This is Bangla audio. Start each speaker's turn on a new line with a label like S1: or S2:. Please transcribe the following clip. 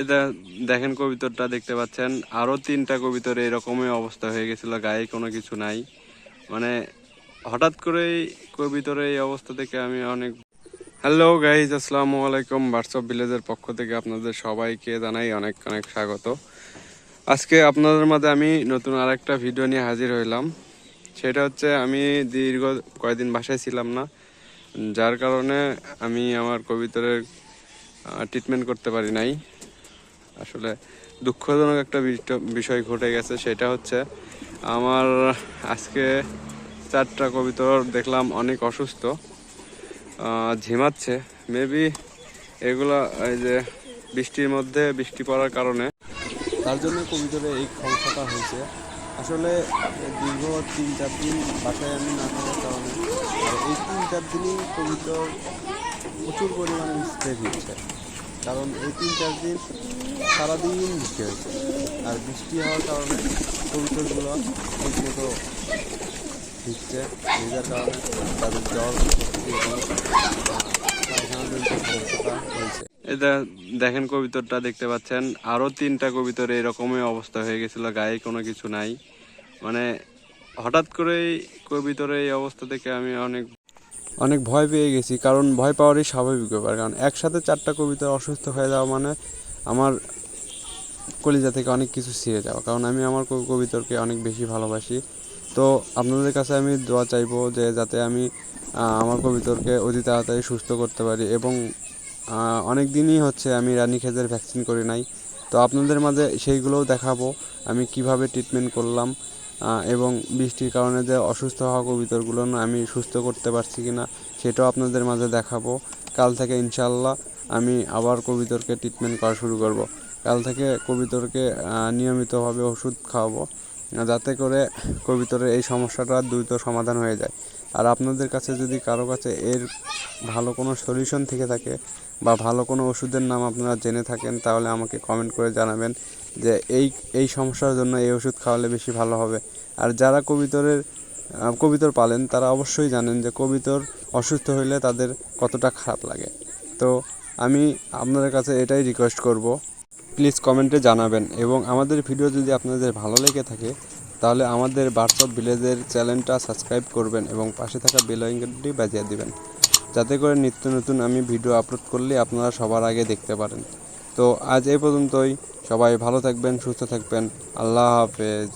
S1: এটা দেখেন কবিতরটা দেখতে পাচ্ছেন। আরও তিনটা কবিতর এরকমই অবস্থা হয়ে গেছিল, গায়ে কোনো কিছু নাই। মানে হঠাৎ করেই কবিতরের এই অবস্থা থেকে আমি অনেক হ্যালো গাইজ আসসালামু আলাইকুম। হোয়াটসঅ্যাপ ভিলেজের পক্ষ থেকে আপনাদের সবাইকে জানাই অনেক অনেক স্বাগত। আজকে আপনাদের মাঝে আমি নতুন আরেকটা ভিডিও নিয়ে হাজির হইলাম। সেটা হচ্ছে আমি দীর্ঘ কয়েকদিন বাসায় ছিলাম না, যার কারণে আমি আমার কবিতরের ট্রিটমেন্ট করতে পারি নাই। আসলে দুঃখজনক একটা বিষয় ঘটে গেছে, সেটা হচ্ছে আমার আজকে চারটা কবিতর দেখলাম অনেক অসুস্থ ঝিমাচ্ছে। মেবি এগুলো এই যে বৃষ্টির মধ্যে বৃষ্টি পড়ার কারণে। তার জন্য কবিতরে এই সমস্যাটা হয়েছে। আসলে দীর্ঘ তিন চার দিন বাসায় আমি না থাকার কারণে, এই তিন চার দিনই কবিতর প্রচুর পরিমাণে স্প্রেড হচ্ছে কারণ এই তিন, চার দিন সারাদিন বৃষ্টি হয়েছে। আর বৃষ্টি হওয়ার কারণে কবুতরগুলো ঠিকমতো ভিজছে, ভেজার কারণে তাদের জ্বর হয়েছে এটা দেখেন কবিতরটা দেখতে পাচ্ছেন। আরও তিনটা কবিতর এরকমই অবস্থা হয়ে গেছিল, গায়ে কোনো কিছু নাই। মানে হঠাৎ করেই কবিতরের এই অবস্থা থেকে আমি অনেক অনেক ভয় পেয়ে গেছি, কারণ ভয় পাওয়ারই স্বাভাবিক ব্যাপার। কারণ একসাথে চারটা কবিতা অসুস্থ হয়ে যাওয়া মানে আমার কলিজা থেকে অনেক কিছু ছিঁড়ে যাওয়া। কারণ আমি আমার কবিতরকে অনেক বেশি ভালোবাসি। তো আপনাদের কাছে আমি দোয়া চাইব যে যাতে আমি আমার কবিতরকে অতি তাড়াতাড়ি সুস্থ করতে পারি এবং অনেক দিনই হচ্ছে আমি রানীক্ষেতের ভ্যাকসিন করি নাই। তো আপনাদের মাঝে সেইগুলোও দেখাবো, আমি কীভাবে ট্রিটমেন্ট করলাম। এবং বৃষ্টির কারণে যে অসুস্থ হওয়া কবিতরগুলো আমি সুস্থ করতে পারছি কি না সেটাও আপনাদের মাঝে দেখাবো। কাল থেকে ইনশাল্লাহ আমি আবার কবিতরকে ট্রিটমেন্ট করা শুরু করব। কাল থেকে কবিতরকে নিয়মিতভাবে ওষুধ খাওয়াবো। যাতে করে কবিতরের এই সমস্যাটা দ্রুত সমাধান হয়ে যায়। আর আপনাদের কাছে যদি কারও কাছে এর ভালো কোনো সলিউশন থেকে থাকে বা ভালো কোনো ওষুধের নাম আপনারা জেনে থাকেন, তাহলে আমাকে কমেন্ট করে জানাবেন যে এই এই সমস্যার জন্য এই ওষুধ খাওয়ালে বেশি ভালো হবে। আর যারা কবিতরের কবিতর পালেন, তারা অবশ্যই জানেন যে কবিতর অসুস্থ হইলে তাদের কতটা খারাপ লাগে। তো আমি আপনাদের কাছে এটাই রিকোয়েস্ট করব। প্লিজ কমেন্টে জানাবেন। এবং আমাদের ভিডিও যদি আপনাদের ভালো লেগে থাকে, তাহলে আমাদের হোয়াটসঅ্যাপ ভিলেজের চ্যানেলটা সাবস্ক্রাইব করবেন এবং পাশে থাকা বেল আইকনটি বাজিয়ে দিবেন। যাতে করে নিত্য নতুন আমি ভিডিও আপলোড করলে আপনারা সবার আগে দেখতে পারেন। তো আজ এই পর্যন্তই। সবাই ভালো থাকবেন, সুস্থ থাকবেন। আল্লাহ হাফেজ।